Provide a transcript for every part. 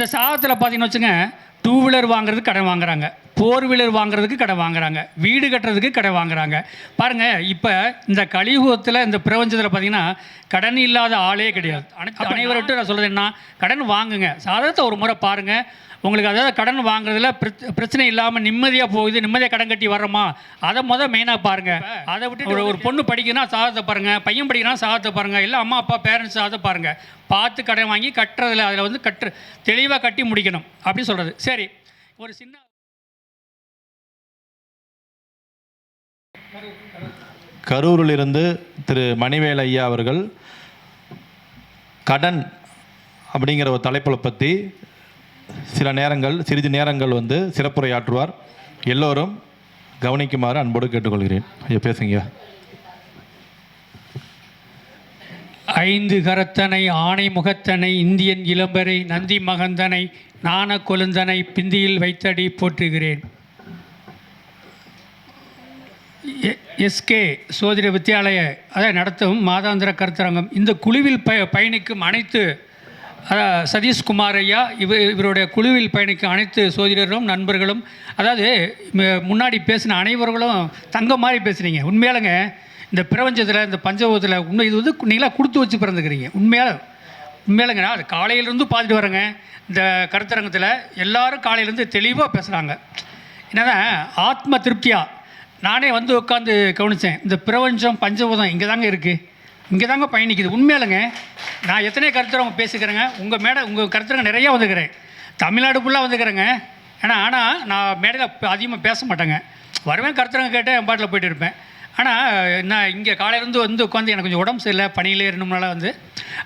அந்த சாதத்தில் பார்த்தீங்கன்னு வச்சுங்க டூ வீலர் வாங்குறதுக்கு கடன் வாங்குறாங்க. ஃபோர் வீலர் வாங்குறதுக்கு கடன் வாங்குறாங்க. வீடு கட்டுறதுக்கு கடன் வாங்குறாங்க. பாருங்கள் இப்போ இந்த கலியுகத்தில் இந்த பிரபஞ்சத்தில் பார்த்தீங்கன்னா கடன் இல்லாத ஆளே கிடையாது. அனைவர்கிட்ட நான் சொல்கிறது என்ன கடன் வாங்குங்க. சாதகத்தை ஒரு முறை பாருங்கள் உங்களுக்கு அதாவது கடன் வாங்குறதுல பிரச்ச- பிரச்சனை இல்லாமல் நிம்மதியாக போகுது நிம்மதியாக கடன் கட்டி வர்றோமா? அதை மொதல் மெயினாக பாருங்கள் அதை விட்டு ஒரு ஒரு பொண்ணு படிக்கணும்னா சாதத்தை பாருங்கள் பையன் படிக்கணும்னா சாதத்தை பாருங்கள் இல்லை அம்மா அப்பா பேரண்ட்ஸ் சாதத்தை பாருங்கள் பார்த்து கடன் வாங்கி கட்டுறதுல அதில் வந்து கட்டு தெளிவாக கட்டி முடிக்கணும். அப்படி சொல்கிறது சரி ஒரு சின்ன கரூரிலிருந்து திரு மணிவேல் ஐயா அவர்கள் கடன் அப்படிங்கிற ஒரு தலைப்பில் பற்றி சில நேரங்கள் சிறிது நேரங்கள் வந்து சிறப்புரையாற்றுவார். எல்லோரும் கவனிக்குமாறு அன்போடு கேட்டுக்கொள்கிறேன். ஐயா பேசுங்க ஐந்து கரத்தனை ஆணை முகத்தனை இந்தியன் இளம்பரை நந்தி மகந்தனை நாண கொழுந்தனை பிந்தியில் வைத்தடி போற்றுகிறேன். எ- எஸ்கே சோதிட வித்தியாலய அதை நடத்தும் மாதாந்திர கருத்தரங்கம். இந்த குழுவில் ப பயணிக்கும் அனைத்து சதீஷ்குமார் ஐயா இவ இவருடைய குழுவில் பயணிக்கும் அனைத்து சோதிடரும் நண்பர்களும் அதாவது முன்னாடி பேசின அனைவர்களும் தங்க மாதிரி பேசுனீங்க. உண்மையாலங்க இந்த பிரபஞ்சத்தில் இந்த பஞ்சபூதத்தில் உண்மை இது வந்து நீங்களாக கொடுத்து வச்சு பிறந்துக்கிறீங்க. உண்மையால உண்மையிலங்க நான் அது காலையிலேருந்து பார்த்துட்டு வரேங்க. இந்த கருத்தரங்கத்தில் எல்லாரும் காலையிலேருந்து தெளிவாக பேசுகிறாங்க என்னதான் ஆத்ம திருப்தியாக நானே வந்து உட்காந்து கவனித்தேன் இந்த பிரபஞ்சம் பஞ்சபூதம் இங்கே தாங்க இருக்குது இங்கே தாங்க பயணிக்குது. உண்மையிலங்க நான் எத்தனை கருத்தரங்க பேசிக்கிறேங்க உங்கள் மேடை உங்கள் கருத்தரங்க நிறையா வந்துக்கிறேன். தமிழ்நாடு ஃபுல்லாக வந்துக்கிறேங்க. ஏன்னா ஆனால் நான் மேடையில் அதிகமாக பேச மாட்டேங்க. வருவேன் கருத்தரங்க கேட்டு என் பாட்டில் போயிட்டு இருப்பேன். ஆனால் நான் இங்கே காலையிலேருந்து வந்து உட்காந்து எனக்கு கொஞ்சம் உடம்பு சரியில்லை பணியிலே இருந்தோம்னால வந்து.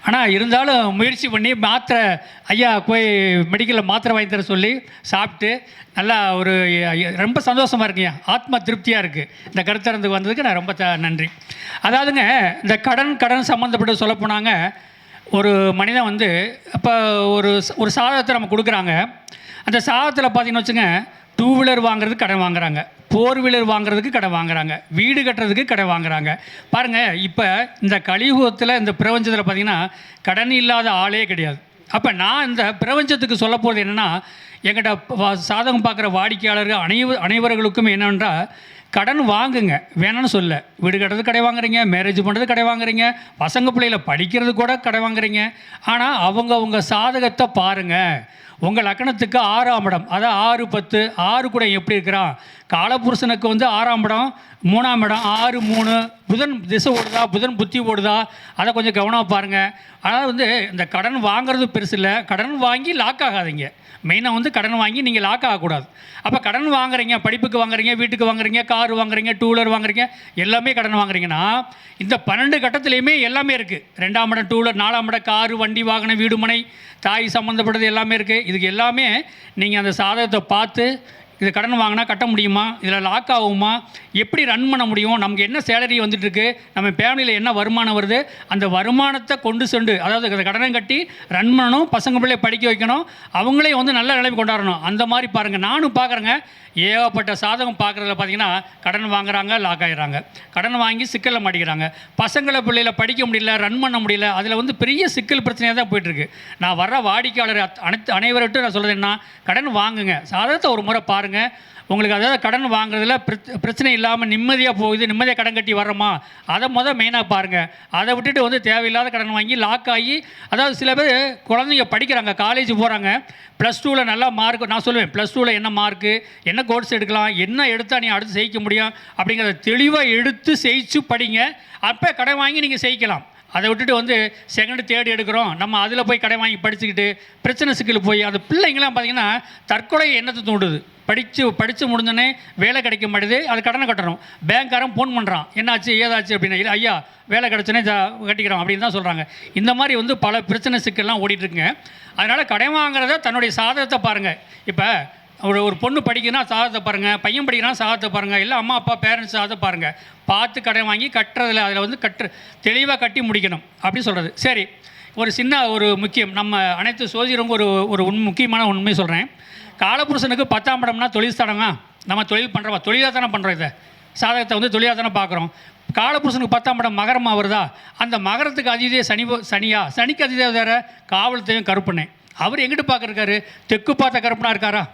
ஆனால் இருந்தாலும் முயற்சி பண்ணி மாத்திரை ஐயா போய் மெடிக்கலில் மாத்திரை வாங்கி தர சொல்லி சாப்பிட்டு நல்லா ஒரு ரொம்ப சந்தோஷமாக இருக்குங்க ஆத்ம திருப்தியாக இருக்குது இந்த கருத்தரந்துக்கு வந்ததுக்கு நான் ரொம்ப த நன்றி. அதாவதுங்க இந்த கடன் கடன் சம்மந்தப்பட்டு சொல்ல போனாங்க. ஒரு மனிதன் வந்து இப்போ ஒரு ஒரு சாதகத்தை நம்ம கொடுக்குறாங்க. அந்த சாதத்தில் பார்த்திங்கன்னு வச்சுங்க டூ வீலர் வாங்குறதுக்கு கடன் வாங்குறாங்க. ஃபோர் வீலர் வாங்குறதுக்கு கடை வாங்குறாங்க. வீடு கட்டுறதுக்கு கடை வாங்குறாங்க. பாருங்கள் இப்போ இந்த கலியுகத்தில் இந்த பிரபஞ்சத்தில் பார்த்தீங்கன்னா கடன் இல்லாத ஆளே கிடையாது. அப்போ நான் இந்த பிரபஞ்சத்துக்கு சொல்ல போகிறது என்னென்னா எங்கிட்ட வா- சாதகம் பார்க்குற வாடிக்கையாளர்கள் அனைவ அனைவர்களுக்கும் என்னென்றால் கடன் வாங்குங்க. வேணாம்னு சொல்ல. வீடு கட்டுறது கடை வாங்குறீங்க மேரேஜ் பண்ணுறது கடை வாங்குறீங்க பசங்க பிள்ளைகளை படிக்கிறது கூட கடை வாங்குறீங்க. ஆனால் அவங்கவுங்க சாதகத்தை பாருங்கள் உங்கள் லக்கணத்துக்கு ஆறாம் இடம். அதான் ஆறு பத்து. ஆறு கூட எப்படி இருக்கிறான்? காலபுருஷனுக்கு வந்து ஆறாம் இடம் மூணாம் இடம். ஆறு மூணு. புதன் திசை ஓடுதா? புதன் புத்தி ஓடுதா? அதை கொஞ்சம் கவனமாக பாருங்கள் அதாவது வந்து இந்த கடன் வாங்குறது பெருசு இல்லை. கடன் வாங்கி லாக் ஆகாதீங்க. மெயினாக வந்து கடன் வாங்கி நீங்கள் லாக் ஆகக்கூடாது. அப்போ கடன் வாங்குறீங்க படிப்புக்கு வாங்குறீங்க வீட்டுக்கு வாங்குறீங்க கார் வாங்குறீங்க டூ வீலர் வாங்குறீங்க எல்லாமே கடன் வாங்குறீங்கன்னா இந்த பன்னெண்டு கட்டத்துலேயுமே எல்லாமே இருக்குது ரெண்டாம் இடம் டூ வீலர் நாலாம் இடம் காரு வண்டி வாகனம் வீடு மனை தாய் சம்மந்தப்பட்டது எல்லாமே இருக்குது இதுக்கு எல்லாமே நீங்கள் அந்த சாதகத்தை பார்த்து இது கடன் வாங்கினா கட்ட முடியுமா? இதில் லாக் ஆகுமா? எப்படி ரன் பண்ண முடியும்? நமக்கு என்ன சேலரி வந்துட்டுருக்கு? நம்ம ஃபேமிலியில் என்ன வருமானம் வருது? அந்த வருமானத்தை கொண்டு சென்று அதாவது அந்த கடனை கட்டி ரன் பண்ணணும் பசங்க பிள்ளைய படிக்க வைக்கணும் அவங்களே வந்து நல்ல நிலைமை கொண்டாடணும். அந்த மாதிரி பாருங்கள் நானும் பார்க்குறேங்க ஏகப்பட்ட சாதகம் பார்க்குறதுல பார்த்தீங்கன்னா கடன் வாங்குறாங்க லாக் ஆகிடுறாங்க கடன் வாங்கி சிக்கலில் மாட்டிக்கிறாங்க. பசங்களை பிள்ளையில படிக்க முடியல ரன் பண்ண முடியல அதில் வந்து பெரிய சிக்கல் பிரச்சனையாக தான் போயிட்டுருக்கு. நான் வர்ற வாடிக்கையாளர் அனைத்து அனைவர்கிட்டும் நான் சொல்கிறேன்னா கடன் வாங்குங்க. சாதகத்தை ஒரு முறை பாருங்கள் உங்களுக்கு அதாவது கடன் வாங்குறதுல பிரச்சனை இல்லாமல் நிம்மதியாக போகுது நிம்மதியாக கடன் கட்டி வரோமா அதை மொதல் மெயினாக பாருங்கள் அதை விட்டுட்டு வந்து தேவையில்லாத கடன் வாங்கி லாக் ஆகி அதாவது சில பேர் குழந்தைங்க படிக்கிறாங்க காலேஜ் போகிறாங்க ப்ளஸ் டூவில் நல்லா மார்க் நான் சொல்லுவேன் ப்ளஸ் டூவில் என்ன மார்க்கு என்ன கோர்ஸ் எடுக்கலாம் என்ன எடுத்தால் நீ அடுத்து ஜெயிக்க முடியும் அப்படிங்கிறத தெளிவாக எடுத்து ஜெயிச்சு படிங்க. அப்போ கடன் வாங்கி நீங்கள் ஜெயிக்கலாம் அதை விட்டுட்டு வந்து செகண்ட் தேர்ட் எடுக்கிறோம். நம்ம அதில் போய் கடை வாங்கி படிச்சுக்கிட்டு பிரச்சனை சிக்கல் போய் அந்த பிள்ளைங்களாம் பார்த்தீங்கன்னா தற்கொலை எண்ணத்தை தூண்டுது. படித்து படித்து முடிஞ்சோடனே வேலை கிடைக்க மாட்டேது அது கடனை கட்டணும். பேங்க்காரன் ஃபோன் பண்ணுறான் என்னாச்சு ஏதாச்சு அப்படின்னு இல்லை ஐயா வேலை கிடச்சோன்னே கட்டிக்கிறோம் அப்படின்னு தான் சொல்கிறாங்க இந்த மாதிரி வந்து பல பிரச்சனை சிக்கல்லாம் ஓடிட்டுருக்குங்க அதனால் கடன் வாங்குறத தன்னுடைய சாதகத்தை பாருங்கள் இப்போ ஒரு ஒரு பொண்ணு படிக்கணும்னா சாதத்தை பாருங்கள் பையன் படிக்கிறனா சாதத்தை பாருங்கள் இல்லை அம்மா அப்பா பேரண்ட்ஸ் சாதத்தை பாருங்கள் பார்த்து கடன் வாங்கி கட்டுறதில் அதில் வந்து கட்டு தெளிவாக கட்டி முடிக்கணும். அப்படி சொல்கிறது சரி ஒரு சின்ன ஒரு முக்கியம். நம்ம அனைத்து சோதிடங்க ஒரு ஒரு உண் முக்கியமான உண்மை சொல்கிறேன் காலபுருஷனுக்கு பத்தாம் படம்னா தொழில் ஸ்தானமா? நம்ம தொழில் பண்ணுறவா தொழிலாக தானே பண்ணுறோம் இதை. சாதகத்தை வந்து தொழிலாக தானே பார்க்குறோம். காலபுருஷனுக்கு பத்தாம் படம் மகரமாக வருதா அந்த மகரத்துக்கு அதிதே சனி சனியா? சனிக்கு அதிதே வேறு காவலத்தையும் தெய்வம் அவர் எங்கிட்டு பார்க்குறாரு? தெற்கு பார்த்த கருப்பனா இருக்காரா?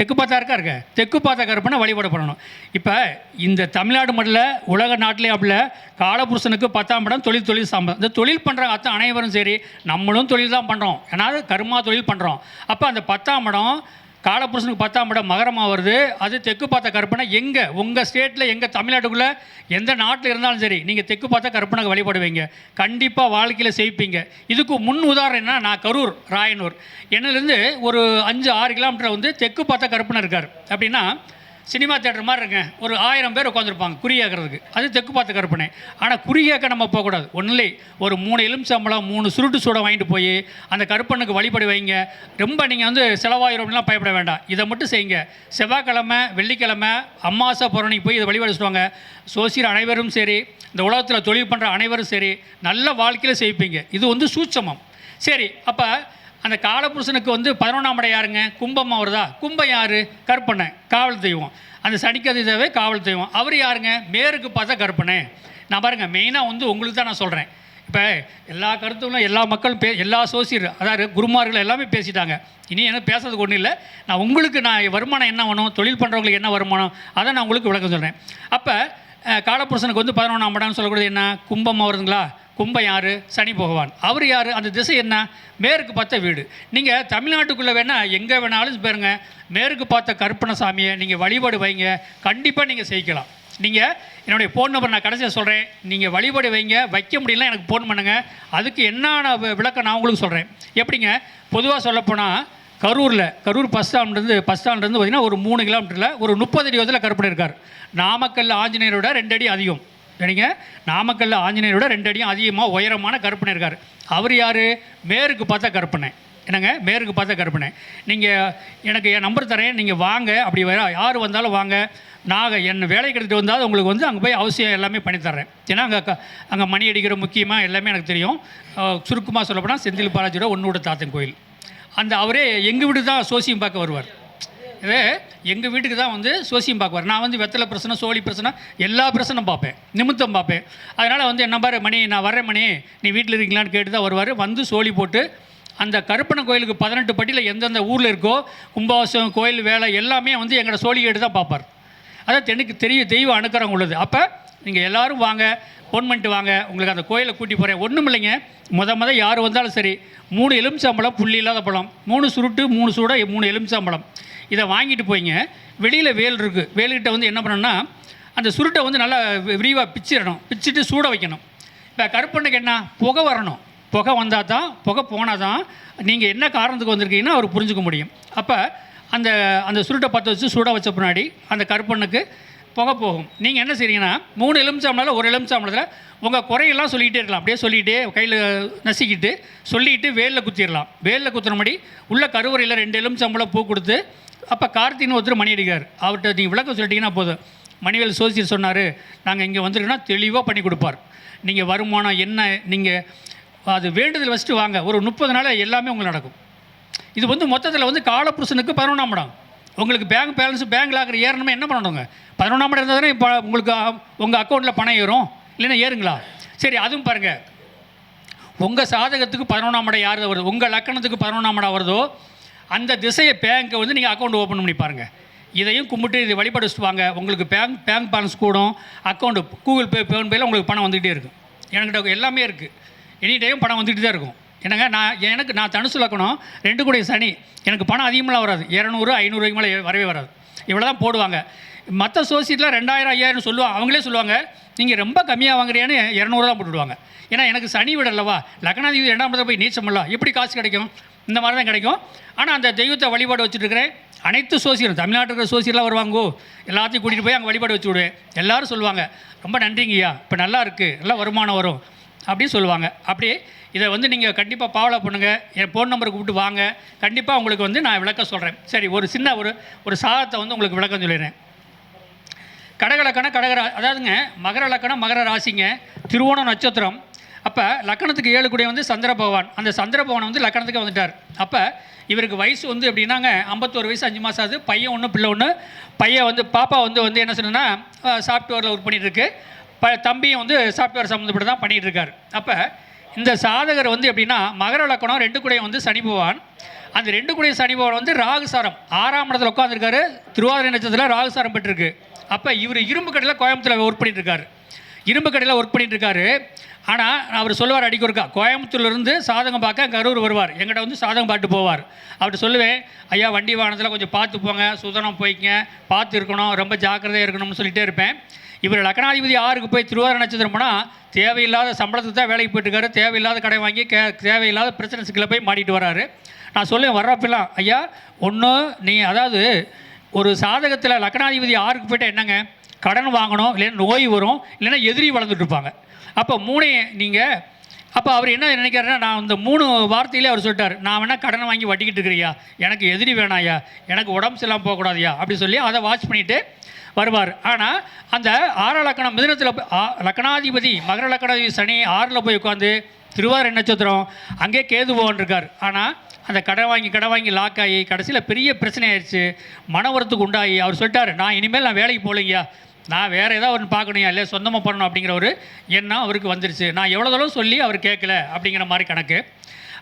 தெற்கு பார்த்தா இருக்காருங்க தெற்கு பார்த்த கருப்பனை வழிபாடு பண்ணணும் இப்போ இந்த தமிழ்நாடு மட்டும் உலக நாட்டிலே அப்படில காலபுருஷனுக்கு பத்தாம் படம் தொழில் தொழில் சாம்பம் இந்த தொழில் பண்ணுற அத்தனை அனைவரும் சரி நம்மளும் தொழில் தான் பண்ணுறோம் ஏன்னா கருமா தொழில் பண்ணுறோம் அப்போ அந்த பத்தாம் படம் காலபுருஷனுக்கு பத்தாம் இடம் மகரமாக வருது. அது தெற்கு பார்த்த கற்பனை. எங்கே? உங்கள் ஸ்டேட்டில் எங்கள் தமிழ்நாட்டுக்குள்ளே எந்த நாட்டில் இருந்தாலும் சரி நீங்கள் தெற்கு பார்த்த கற்பனைக்கு வழிபடுவீங்க. கண்டிப்பாக வாழ்க்கையில் செய்ப்பீங்க இதுக்கு முன் உதாரணம் என்ன நான் கரூர் ராயனூர். என்னிலேருந்து ஒரு அஞ்சு ஆறு கிலோமீட்டர் வந்து தெற்கு பார்த்த கற்பனை இருக்கார். அப்படின்னா சினிமா தேட்டர் மாதிரி இருங்க ஒரு ஆயிரம் பேர் உட்காந்துருப்பாங்க குறி கேட்கறதுக்கு. அது தெற்கு பார்த்த கற்பனை. ஆனால் குறி கேட்க நம்ம போகக்கூடாது. ஒன்றுலே ஒரு மூணு எலுமிச்சம்பளம் மூணு சுருட்டு சூடம் வாங்கிட்டு போய் அந்த கருப்பனுக்கு வழிபடி வைங்க. ரொம்ப நீங்கள் வந்து செலவாயிரம்லாம் பயப்பட வேண்டாம். இதை மட்டும் செய்யுங்க. செவ்வாய்க்கிழமை வெள்ளிக்கிழமை அம்மாசை பௌர்ணமிக்கு போய் இதை வழிபாடு சொல்லுவாங்க. சோசியர் அனைவரும் சரி இந்த உலகத்தில் தொழில் பண்ணுற அனைவரும் சரி நல்ல வாழ்க்கையில் செய்ப்பீங்க இது வந்து சூட்சமம். சரி அப்போ அந்த காலபுருஷனுக்கு வந்து பதினொன்றாம் இடம் யாருங்க? கும்பமா வருதா கும்பம் யார்? கற்பனை காவல் தெய்வம். அந்த சனிக்கதிதவே காவல் தெய்வம். அவர் யாருங்க? மேருக்கு பார்த்தா கற்பனை. நான் பாருங்கள் மெயினாக வந்து உங்களுக்கு தான் நான் சொல்கிறேன் இப்போ எல்லா கருத்துகளும் எல்லா மக்களும் பே எல்லா சோசியர் அதாவது குருமார்கள் எல்லாமே பேசிட்டாங்க. இனி என்ன பேசுறதுக்கு ஒன்றும் இல்லை. நான் உங்களுக்கு நான் வருமானம் என்ன வேணும்? தொழில் பண்ணுறவங்களுக்கு என்ன வருமானம்? அதை நான் உங்களுக்கு விளக்கம் சொல்கிறேன் அப்போ காலபுருஷனுக்கு வந்து பதினொன்றாம் இடம்னு சொல்லக்கூடியது என்ன? கும்பம் வருதுங்களா கும்பம் யார்? சனி பகவான். அவர் யார்? அந்த திசை என்ன? மேற்கு பார்த்த வீடு. நீங்கள் தமிழ்நாட்டுக்குள்ளே வேணால் எங்கே வேணாலும் பாருங்க. மேற்கு பார்த்த கருப்பண சாமியை நீங்கள் வழிபாடு வைங்க. கண்டிப்பாக நீங்கள் செய்யலாம். நீங்கள் என்னுடைய ஃபோன் நம்பர் நான் கடைசியாக சொல்கிறேன் நீங்கள் வழிபாடு வைங்க. வைக்க முடியல எனக்கு ஃபோன் பண்ணுங்கள் அதுக்கு என்னென்ன விளக்கம் நான் உங்களுக்கு சொல்கிறேன் எப்படிங்க? பொதுவாக சொல்லப்போனால் கரூரில் கரூர் பஸ் ஸ்டாண்ட்லேருந்து பஸ் ஸ்டாண்ட்லேருந்து பார்த்தீங்கன்னா ஒரு மூணு கிலோமீட்டரில் ஒரு முப்பது அடி உயரத்தில் கருப்பணை இருக்கார். நாமக்கல் ஆஞ்சநேயரோட ரெண்டு அடி அதிகம். சரிங்க? நாமக்கல்ல ஆஞ்சநேயரோட ரெண்டு அடியும் அதிகமாக உயரமான கருப்பனை இருக்கார். அவர் யார்? மேருக்கு பார்த்தா கருப்பனை. என்னங்க? மேருக்கு பார்த்தா கருப்பனை. நீங்கள் எனக்கு என் நம்பர் தரேன் நீங்கள் வாங்க. அப்படி வர யார் வந்தாலும் வாங்க. நாங்கள் என் வேலை எடுத்துகிட்டு வந்தால் உங்களுக்கு வந்து அங்கே போய் அவசியம் எல்லாமே பண்ணி ஏன்னா அங்கே அங்கே மணி அடிக்கிற முக்கியமாக எல்லாமே எனக்கு தெரியும். சுருக்கமாக சொல்லப்போனால் செந்தில் பாலாஜியோட ஒன்னோட தாத்தன் கோயில். அந்த அவரே எங்கள் வீடு தான் சோசியம் பார்க்க வருவார். இதே எங்கள் வீட்டுக்கு தான் வந்து சோசியம் பார்க்குவார் நான் வந்து வெத்தலை பிரச்சனை சோழி பிரச்சனை எல்லா பிரச்சனையும் பார்ப்பேன். நிமித்தம் பார்ப்பேன். அதனால் வந்து என்ன பாரு மணி நான் வரேன் மணி நீ வீட்டில் இருக்கீங்களான்னு கேட்டு தான் வருவார். வந்து சோழி போட்டு அந்த கருப்பனை கோயிலுக்கு பதினெட்டு பட்டியில் எந்தெந்த ஊரில் இருக்கோ கும்பாபிஷேகம் கோயில் வேலை எல்லாமே வந்து எங்களோட சோழி கேட்டு தான் பார்ப்பார். அதான் எனக்கு தெரிய தெய்வ அனுக்கிறவங்க உள்ளது. அப்போ நீங்கள் எல்லோரும் வாங்க ஃபோன் பண்ணிட்டு வாங்க. உங்களுக்கு அந்த கோயிலை கூட்டி போகிறேன் ஒன்றும் இல்லைங்க. முத முத யார் வந்தாலும் சரி மூணு எலுமிச்சாம்பழம் புள்ளி இல்லாத பழம். மூணு சுருட்டு மூணு சூட மூணு எலுமிச்சாம்பழம். இதை வாங்கிட்டு போய்ங்க. வெளியில் வேல் இருக்குது வேலுக்கிட்ட வந்து என்ன பண்ணணும்னா அந்த சுருட்டை வந்து நல்லா விரிவாக பிச்சிடணும். பிச்சிட்டு சூட வைக்கணும். இப்போ கருப்பண்ணுக்கு என்ன? புகை வரணும். புகை வந்தால் தான் புகை போனால் தான் நீங்கள் என்ன காரணத்துக்கு வந்திருக்கீங்கன்னா அவர் புரிஞ்சுக்க முடியும். அப்போ அந்த அந்த சுருட்டை பற்ற வச்சு சூட வச்ச பின்னாடி அந்த கருப்பண்ணுக்கு புகை போகும். நீங்கள் என்ன செய்றீங்கன்னா மூணு எலுமிச்சாம்பழத்தில் ஒரு எலுமிச்சாம்பழத்தில் உங்கள் குறையெல்லாம் சொல்லிகிட்டே இருக்கலாம். அப்படியே சொல்லிகிட்டே கையில் நசுக்கிட்டு சொல்லிட்டு வேலில் குத்திடலாம் வேலில் குத்துறபடி உள்ள கருவறையில் ரெண்டு எலுமிச்சம்பளம் பூ கொடுத்து அப்போ கார்த்தின்னு ஒருத்தர் மணி அடிக்கார் அவர்கிட்ட நீங்கள் விளக்கம் சொல்லிட்டீங்கன்னா போதும். மணிவேல் சோசியர் சொன்னார் நாங்கள் இங்கே வந்துருக்கோன்னா தெளிவாக பண்ணி கொடுப்பார். நீங்கள் வருமானம் என்ன நீங்கள் அது வேண்டுதல் வச்சுட்டு வாங்க. ஒரு முப்பது நாள் எல்லாமே உங்களுக்கு நடக்கும். இது வந்து மொத்தத்தில் வந்து காலப்புருஷனுக்கு பதினொன்றாம் இடம். உங்களுக்கு பேங்க் பேலன்ஸ் பேங்க் லாக்கர் ஏறணுமே என்ன பண்ணணுங்க? பதினொன்றாம் இடம் இருந்தால் தானே இப்போ உங்களுக்கு உங்கள் அக்கௌண்ட்டில் பணம் ஏறும்? இல்லைன்னா ஏறுங்களா? சரி அதுவும் பாருங்கள் உங்கள் சாதகத்துக்கு பதினொன்றாம் இடம் யார் வருது? உங்கள் லக்கணத்துக்கு பதினொன்றாம் இடம் வருதோ அந்த திசையை பேங்க்கை வந்து நீங்கள் அக்கௌண்ட் ஓப்பன் பண்ணி பாருங்கள் இதையும் கும்பிட்டு இதை வழிபாடு வாங்க. உங்களுக்கு பேங்க் பேங்க் பேலன்ஸ் கூடும். அக்கௌண்ட்டு கூகுள் பே ஃபோன்பேயில் உங்களுக்கு பணம் வந்துகிட்டே இருக்கும். என்கிட்ட எல்லாமே இருக்குது எனி டைம் பணம் வந்துகிட்டு தான் இருக்கும். என்னங்க நான் எனக்கு நான் தனுசு லக்கணம் ரெண்டு கூடிய சனி. எனக்கு பணம் அதிகமாக வராது. இரநூறு ஐநூறுக்கு மேலே வரவே வராது. இவ்வளோ தான் போடுவாங்க. மற்ற சோசியத்தில் ரெண்டாயிரம் ஐயாயிரம் சொல்லுவாங்க அவங்களே சொல்லுவாங்க நீங்கள் ரொம்ப கம்மியாக வாங்குறியான்னு இரநூறு தான் போட்டுவிடுவாங்க. ஏன்னா எனக்கு சனி விடலவா அல்லவா லக்னாதிபதி ரெண்டாம் இடத்துல போய் நீச்சம் பண்ணலாம். எப்படி காசு கிடைக்கும்? இந்த மாதிரி தான் கிடைக்கும். ஆனால் அந்த தெய்வத்தை வழிபாடு வச்சுட்டுருக்கிறேன். அனைத்து சோசியரும் தமிழ்நாட்டில் இருக்கிற சோசியர்லாம் வருவாங்கோ எல்லாத்தையும் கூட்டிகிட்டு போய் அங்கே வழிபாடு வச்சு விடுவேன் எல்லோரும் சொல்லுவாங்க ரொம்ப நன்றிங்கய்யா இப்போ நல்லா இருக்குது நல்லா வருமானம் வரும். அப்படின்னு சொல்லுவாங்க. அப்படியே இதை வந்து நீங்கள் கண்டிப்பாக ஃபாலோ பண்ணுங்கள் என் ஃபோன் நம்பர் கூப்பிட்டு வாங்க. கண்டிப்பாக உங்களுக்கு வந்து நான் விளக்கம் சொல்கிறேன் சரி ஒரு சின்ன ஒரு ஒரு சாதத்தை வந்து உங்களுக்கு விளக்கம் சொல்லிடுறேன். கடகலக்கணம் கடகரா அதாவதுங்க மகர லக்கணம் மகர ராசிங்க திருவோணம் நட்சத்திரம். அப்போ லக்கணத்துக்கு ஏழு கூடிய வந்து சந்திர பகவான். அந்த சந்திர பகவான் வந்து லக்கணத்துக்கு வந்துட்டார். அப்போ இவருக்கு வயசு வந்து எப்படின்னாங்க ஐம்பத்தோரு வயசு அஞ்சு மாதம் ஆகுது. பையன் ஒன்று பிள்ளை ஒன்று பையன் வந்து பாப்பா வந்து வந்து என்ன சொன்னால் சாஃப்ட்வேரில் ஒர்க் பண்ணிட்டுருக்கு ப தம்பியும் வந்து சாஃப்ட்வேர் சம்மந்தப்பட்டு தான் பண்ணிகிட்டு இருக்காரு அப்போ இந்த சாதகர் வந்து எப்படின்னா மகர லக்கணம் ரெண்டு கூடையும் வந்து சனி பகவான். அந்த ரெண்டு கூடிய சனி பகவான் வந்து ராகுசாரம் ஆறாம் இடத்துல உட்காந்துருக்காரு திருவாதிரை நட்சத்திரத்தில் ராகுசாரம் பெற்றிருக்கு. அப்போ இவர் இரும்பு கடையில் கோயம்புத்தூரில் ஒர்க் பண்ணிட்டு இருக்காரு இரும்பு கடையில் ஒர்க் பண்ணிட்டு இருக்காரு. ஆனால் அவர் சொல்லுவார் அடிக்கொருக்கா கோயம்புத்தூர்லேருந்து சாதகம் பார்க்க கரூர் வருவார். எங்கிட்ட வந்து சாதகம் பாட்டு போவார். அவர்கிட்ட சொல்லுவேன் ஐயா வண்டி வாகனத்தில் கொஞ்சம் பார்த்து போங்க சுதனம் போய்க்கங்க பார்த்து இருக்கணும் ரொம்ப ஜாக்கிரதையாக இருக்கணும்னு சொல்லிகிட்டே இருப்பேன். இவர் லக்னாதிபதி ஆறுக்கு போய் திருவாரூர் நட்சத்திரம் போனால் தேவையில்லாத சம்பளத்துக்கு தான் வேலைக்கு போயிட்டுருக்காரு தேவையில்லாத கடை வாங்கி கே தேவையில்லாத பிரச்சனை சிக்கலை போய் மாட்டிட்டு வராரு. நான் சொல்லுவேன் வர்றப்பெல்லாம் ஐயா ஒன்று நீ அதாவது ஒரு சாதகத்தில் லக்னாதிபதி ஆறுக்கு போயிட்டா என்னங்க? கடன் வாங்கணும் இல்லைன்னா நோய் வரும் இல்லைன்னா எதிரி வளர்ந்துட்டு இருப்பாங்க. அப்போ மூணையை நீங்கள் அப்போ அவர் என்ன நினைக்கிறாருன்னா நான் இந்த மூணு வார்த்தையிலே அவர் சொல்லிட்டார் நான் வேணால் கடனை வாங்கி வட்டிக்கிட்டு இருக்கிறியா எனக்கு எதிரி வேணாயா எனக்கு உடம்பு சரியில்லாமல் போகக்கூடாதியா அப்படி சொல்லி அதை வாட்ச் பண்ணிவிட்டு வருவார். ஆனால் அந்த ஆறாம் லக்கணம் மிதனத்தில் ஆ- லக்கணாதிபதி மகர லக்கணாதிபதி சனி ஆறில் போய் உட்காந்து திருவாரூர் நட்சத்திரம் அங்கே கேது பவன் இருக்கார். ஆனால் அந்த கடை வாங்கி கடை வாங்கி லாக் ஆகி கடைசியில் பெரிய பிரச்சனை ஆயிடுச்சு மன உரத்துக்கு உண்டாகி அவர் சொல்லிட்டாரு நான் இனிமேல் நான் வேலைக்கு போகலைங்கய்யா நான் வேறு ஏதாவது ஒன்று பார்க்கணும் இல்லை சொந்தமாக பண்ணணும் அப்படிங்கிற ஒரு எண்ணம் அவருக்கு வந்துருச்சு. நான் எவ்வளோ தளவு சொல்லி அவர் கேட்கல அப்படிங்கிற மாதிரி கணக்கு.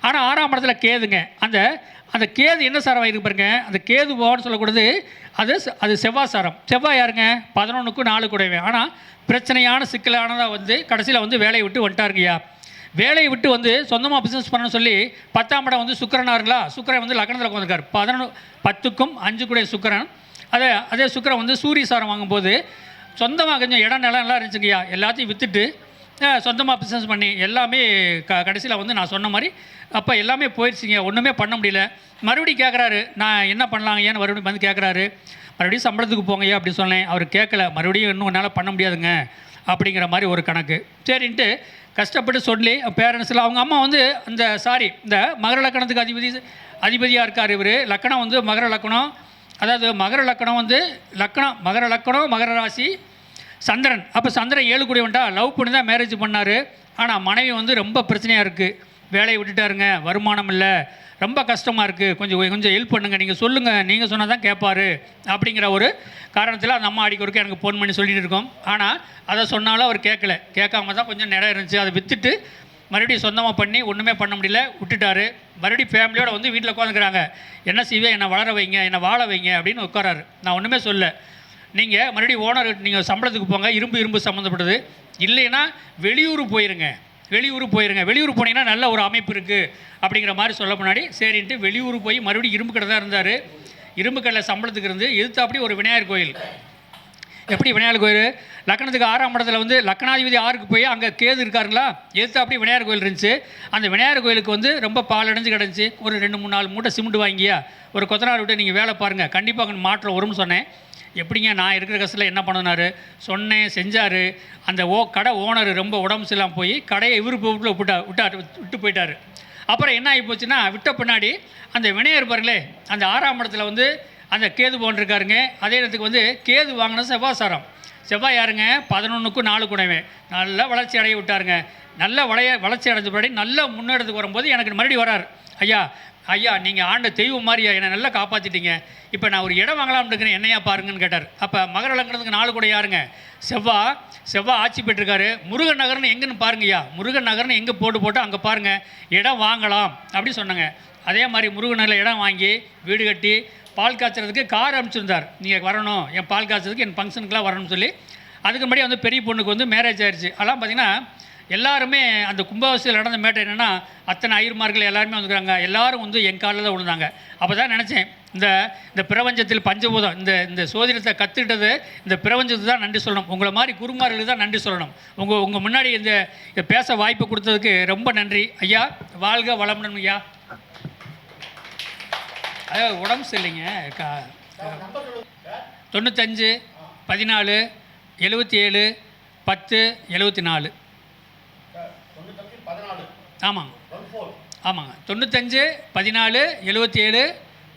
ஆனால் ஆறாம் இடத்துல கேதுங்க. அந்த அந்த கேது என்ன சாரம் ஆகிருக்கு பாருங்க. அந்த கேது போவான்னு சொல்லக்கூடாது. அது அது செவ்வாய் சாரம். செவ்வாய் யாருங்க? பதினொன்றுக்கும் நாலு கூடவே ஆனால் பிரச்சனையான சிக்கலானதாக வந்து கடைசியில் வந்து வேலையை விட்டு வந்துட்டாருங்கய்யா. வேலையை விட்டு வந்து சொந்தமாக பிஸ்னஸ் பண்ணணும்னு சொல்லி பத்தாம் இடம் வந்து சுக்கரனாருங்களா சுக்கரன் வந்து லக்னத்தில் உட்காந்துருக்காரு பதினொன்று பத்துக்கும் அஞ்சு கூட சுக்கரன். அதே அதே சுக்கரன் வந்து சூரிய சாரம் வாங்கும்போது சொந்தமாக கொஞ்சம் இடம் நிலம் எல்லாம் இருந்துச்சுங்கய்யா. எல்லாத்தையும் விற்றுட்டு சொந்தமாக பிஸ்னஸ் பண்ணி எல்லாமே க கடைசியில் வந்து நான் சொன்ன மாதிரி அப்போ எல்லாமே போயிடுச்சுங்க ஒன்றுமே பண்ண முடியல. மறுபடியும் கேட்குறாரு நான் என்ன பண்ணலாங்க ஏன்னு மறுபடியும் வந்து கேட்குறாரு மறுபடியும் சம்பளத்துக்கு போங்கய்யா அப்படி சொன்னேன். அவர் கேட்கல மறுபடியும் இன்னும் என்னால் பண்ண முடியாதுங்க அப்படிங்கிற மாதிரி ஒரு கணக்கு. சரின்ட்டு கஷ்டப்பட்டு சொல்லி பேரண்ட்ஸில் அவங்க அம்மா வந்து அந்த சாரி இந்த மகர லக்கணத்துக்கு அதிபதி அதிபதியாக இருக்கார் இவர். லக்கணம் வந்து மகர லக்கணம். அதாவது மகர லக்கணம் வந்து லக்கணம் மகர லக்கணம் மகர ராசி சந்திரன். அப்போ சந்திரன் ஏழு கூடி லவ் பண்ணி தான் மேரேஜ் பண்ணார். ஆனால் மனைவி வந்து ரொம்ப பிரச்சனையாக இருக்குது வேலையை விட்டுட்டாருங்க வருமானம் இல்லை ரொம்ப கஷ்டமாக இருக்குது கொஞ்சம் கொஞ்சம் ஹெல்ப் பண்ணுங்கள் நீங்கள் சொல்லுங்கள் நீங்கள் சொன்னால் தான் கேட்பாரு அப்படிங்கிற ஒரு காரணத்தில் அந்த அம்மா அடிக்க எனக்கு ஃபோன் பண்ணி சொல்லிட்டு இருக்கோம். ஆனால் அதை சொன்னாலும் அவர் கேட்கல கேட்காம தான் கொஞ்சம் நேரம் இருந்துச்சு. அதை விற்றுட்டு மறுபடியும் சொந்தமாக பண்ணி ஒன்றுமே பண்ண முடியல விட்டுட்டாரு. மறுபடியும் ஃபேமிலியோடு வந்து வீட்டில் உட்காந்துக்கிறாங்க என்ன செய்வே என்னை வளர வைங்க என்னை வாழ வைங்க அப்படின்னு உட்காராரு நான் ஒன்றுமே சொல்ல. நீங்கள் மறுபடியும் ஓனர் நீங்கள் சம்பளத்துக்கு போங்க இரும்பு இரும்பு சம்மந்தப்பட்டது இல்லைன்னா வெளியூர் போயிருங்க. வெளியூர் போயிருங்க. வெளியூர் போனீங்கன்னா நல்ல ஒரு அமைப்பு இருக்குது அப்படிங்கிற மாதிரி சொல்ல முன்னாடி சரின்ட்டு வெளியூர் போய் மறுபடியும் இரும்பு கடை தான் இருந்தார். இரும்பு கடையில் சம்பளத்துக்கு இருந்து எதிர்த்தாப்படி ஒரு விநாயகர் கோயில். எப்படி விநாயகர் கோயில்? லக்கணத்துக்கு ஆறாம் இடத்துல வந்து லக்கணாதிபதி ஆறுக்கு போய் அங்கே கேது இருக்காருங்களா? எதிர்த்து அப்படி விநாயகர் கோயில் இருந்துச்சு. அந்த விநாயகர் கோயிலுக்கு வந்து ரொம்ப பால் அடைஞ்சு கிடந்துச்சு. ஒரு ரெண்டு மூணு நாலு மூட்டை சிமெண்ட் வாங்கியா? ஒரு கொத்தனார் விட்டு நீங்கள் வேலை பாருங்கள் கண்டிப்பாக அங்கே மாற்றம் வரும்னு சொன்னேன். எப்படிங்க? நான் இருக்கிற கஷ்டத்தில் என்ன பண்ணினாரு? சொன்னேன் செஞ்சார். அந்த ஓ கடை ஓனர் ரொம்ப உடம்பு சரியில்லாமல் போய் கடையை இவரு போட்டு விட்டா விட்டார் விட்டு போயிட்டார். அப்புறம் என்ன ஆகி போச்சுன்னா விட்ட பின்னாடி அந்த விநாயகர் பாருங்களே அந்த ஆறாம் இடத்துல வந்து அந்த கேது போன்றிருக்காருங்க அதே இடத்துக்கு வந்து கேது வாங்கினது செவ்வாசாரம் செவ்வாய் யாருங்க? பதினொன்றுக்கும் நாலு கூடவே நல்லா வளர்ச்சி அடைய விட்டாருங்க. நல்ல வளைய வளர்ச்சி அடைஞ்ச பின்னாடி நல்ல முன்னெடுத்துக்கு வரும்போது எனக்கு மறுபடியும் வரார். ஐயா ஐயா நீங்கள் ஆண்ட தெய்வம் மாதிரியா? என்னை நல்லா காப்பாற்றிட்டீங்க இப்போ நான் ஒரு இடம் வாங்கலாம்னு இருக்கிறேன். என்னையா பாருங்கன்னு கேட்டார். அப்போ மகரலங்கிறதுக்கு நாலு கூட யாருங்க? செவ்வா செவ்வா ஆட்சி பெற்றிருக்காரு. முருகன் நகர்னு எங்கன்னு பாருங்கய்யா முருகன் நகர்னு எங்கே போட்டு போட்டு அங்கே பாருங்கள் இடம் வாங்கலாம் அப்படி சொன்னாங்க. அதே மாதிரி முருகன் நகரில் இடம் வாங்கி வீடு கட்டி பால் காய்ச்சறதுக்கு கார் அனுப்பிச்சிருந்தார். நீங்கள் வரணும். என் பால் காய்ச்சறதுக்கு என் ஃபங்க்ஷனுக்குலாம் வரணும்னு சொல்லி. அதுக்கு முன்னாடி வந்து பெரிய பொண்ணுக்கு வந்து மேரேஜ் ஆயிடுச்சு அதெல்லாம் பார்த்தீங்கன்னா எல்லாருமே அந்த கும்பாபிஷேகத்தில் நடந்த மேட்டர் என்னென்னா அத்தனை ஐயர்மார்கள் எல்லாருமே வந்துக்கிறாங்க. எல்லாரும் வந்து என் காலில் தான் விழுந்தாங்க. அப்போ தான் நினச்சேன் இந்த இந்த பிரபஞ்சத்தில் பஞ்சபூதம் இந்த இந்த சோதிடத்தை கற்றுக்கிட்டது இந்த பிரபஞ்சத்துக்கு தான் நன்றி சொல்லணும். உங்களை மாதிரி குருமார்களுக்கு தான் நன்றி சொல்லணும். உங்கள் உங்கள் முன்னாடி இந்த இந்த பேச வாய்ப்பு கொடுத்ததுக்கு ரொம்ப நன்றி. ஐயா வாழ்க வளமுடன் ஐயா. அதாவது உடம்பு சரியில்லைங்க. கா- தொண்ணூத்தஞ்சு பதினாலு எழுபத்தி ஏழு பத்து எழுபத்தி நாலு. ஆமாங்க. ஆமாங்க. தொண்ணூத்தஞ்சு பதினாலு எழுபத்தி ஏழு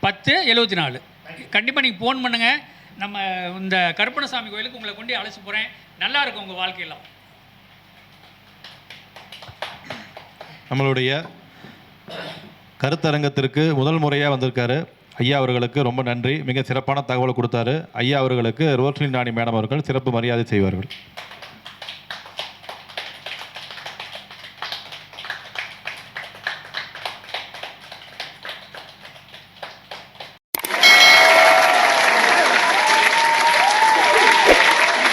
பத்து எழுபத்தி நாலு கண்டிப்பாக நீங்கள் ஃபோன் பண்ணுங்கள் நம்ம இந்த கருப்பணசாமி கோயிலுக்கு உங்களை கொண்டு அழைச்சி போகிறேன் நல்லா இருக்கும் உங்கள் வாழ்க்கையெல்லாம். நம்மளுடைய கருத்தரங்கத்திற்கு முதல் முறையாக வந்திருக்காரு. ஐயா அவர்களுக்கு ரொம்ப நன்றி. மிக சிறப்பான தகவலை கொடுத்தாரு. ஐயா அவர்களுக்கு ரோஷினி நாணி மேடம் அவர்கள் சிறப்பு மரியாதை செய்வார்கள்.